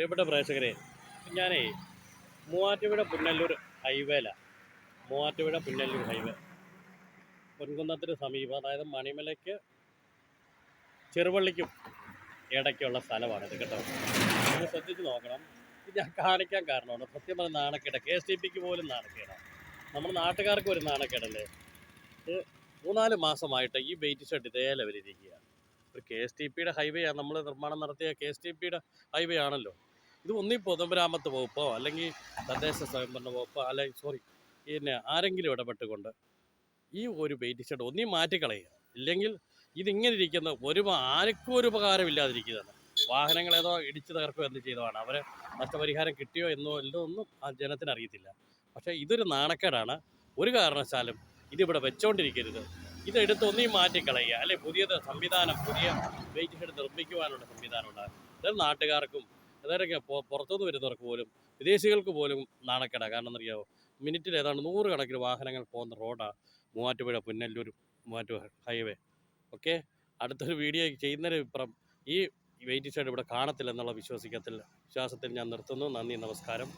പ്രിയപ്പെട്ട പ്രേക്ഷകരെ ഞാനേ മൂവാറ്റുപുഴ പുന്നല്ലൂർ ഹൈവേല. മൂവാറ്റുപുഴ പുന്നല്ലൂർ ഹൈവേ. പൊൻകുന്നത്തിന് സമീപം അതായത് മണിമലയ്ക്ക് ചെറുവള്ളിക്കും ഇടയ്ക്കുള്ള സ്ഥലമാണിത് കേട്ടോ. നിങ്ങൾ ശ്രദ്ധിച്ച് നോക്കണം. ഇത് ഞാൻ കാണിക്കാൻ കാരണമാണ്. സത്യം പറഞ്ഞ നാണക്കേട്. കെ എസ് ടി പിക്ക് പോലും നാണക്കേടാണ് നമ്മുടെ നാട്ടുകാർക്ക് ഒരു നാണക്കേടല്ലേ? ഇത് മൂന്നാൽ മാസമായിട്ട് ഈ വെയിറ്റ് ഷെഡ് ഇതേ ലെവലിരിക്കുകയാണ് ഒരു കെ എസ് ടി പിയുടെ ഹൈവേ ആണ് നമ്മൾ നിർമ്മാണം നടത്തിയ കെ എസ് ടി പിയുടെ ഹൈവേ ആണല്ലോ ഇത് ഒന്നീ പൊതുമരാമത്ത് വകുപ്പോ അല്ലെങ്കിൽ തദ്ദേശ സ്വയംഭരണ വകുപ്പോ അല്ലെങ്കിൽ സോറി പിന്നെ ആരെങ്കിലും ഇടപെട്ടുകൊണ്ട് ഈ ഒരു വെയിറ്റ് ഷെഡ് ഒന്നീ മാറ്റിക്കളയുക. ഇല്ലെങ്കിൽ ഇതിങ്ങനെ ഇരിക്കുന്ന ഒരു ആർക്കും ഒരു ഉപകാരമില്ലാതിരിക്കുന്നതാണ് വാഹനങ്ങൾ ഏതോ ഇടിച്ചു തകർക്കുകയോ എന്ത് ചെയ്തതാണ്? അവരെ നഷ്ടപരിഹാരം കിട്ടിയോ എന്നോ എല്ലോ ഒന്നും ആ ജനത്തിന് അറിയത്തില്ല. പക്ഷേ ഇതൊരു നാണക്കേടാണ്. ഒരു കാരണവശാലും ഇതിവിടെ വെച്ചോണ്ടിരിക്കരുത്. ഇതെടുത്ത് ഒന്നീ മാറ്റിക്കളയുക. അല്ലെ പുതിയത് സംവിധാനം പുതിയ വെയിറ്റ് ഷെഡ് നിർമ്മിക്കുവാനുള്ള സംവിധാനം ഉണ്ടാകും ഇത് നാട്ടുകാർക്കും അതൊക്കെ പുറത്തുനിന്ന് വരുന്നവർക്ക് പോലും വിദേശികൾക്ക് പോലും നാണക്കേടാ. കാരണം എന്നറിയാമോ മിനിറ്റിൽ ഏതാണ്ട് നൂറുകണക്കിന് വാഹനങ്ങൾ പോകുന്ന റോഡാണ് മൂവാറ്റുപുഴ പുന്നല്ലൂർ മൂവാറ്റുപുഴ ഹൈവേ. ഓക്കെ? അടുത്തൊരു വീഡിയോ ചെയ്യുന്നതിന് ഇപ്പുറം ഈ വെയിറ്റിംഗ് ഷെഡ് ഇവിടെ കാണത്തില്ലെന്നുള്ള വിശ്വസിക്കത്തിൽ വിശ്വാസത്തിൽ ഞാൻ നിർത്തുന്നു. നന്ദി നമസ്കാരം.